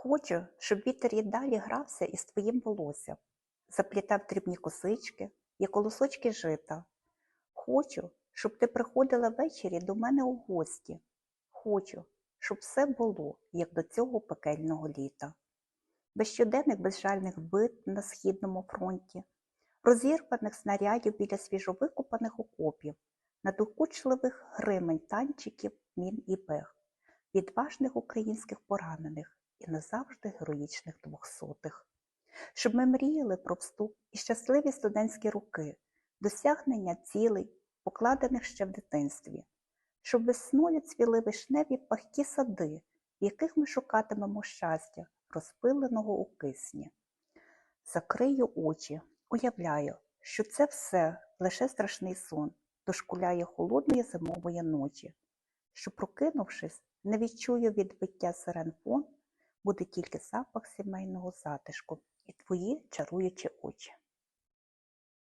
Хочу, щоб вітер і далі грався із твоїм волоссям, заплітав дрібні косички, як колосочки жита. Хочу, щоб ти приходила ввечері до мене у гості. Хочу, щоб все було, як до цього пекельного літа. Без щоденних безжальних бит на східному фронті, розірваних снарядів біля свіжовикопаних окопів, надокучливих гримень танчиків, мін і бег, відважних українських поранених і назавжди героїчних двохсотих. Щоб ми мріяли про вступ і щасливі студентські роки, досягнення цілей, покладених ще в дитинстві, щоб весною цвіли вишневі пахкі сади, в яких ми шукатимемо щастя, розпиленого у кисні. Закрию очі, уявляю, що це все лише страшний сон, дошкуляє холодної зимової ночі, що, прокинувшись, не відчую відбиття сирен буде тільки запах сімейного затишку і твої чаруючі очі.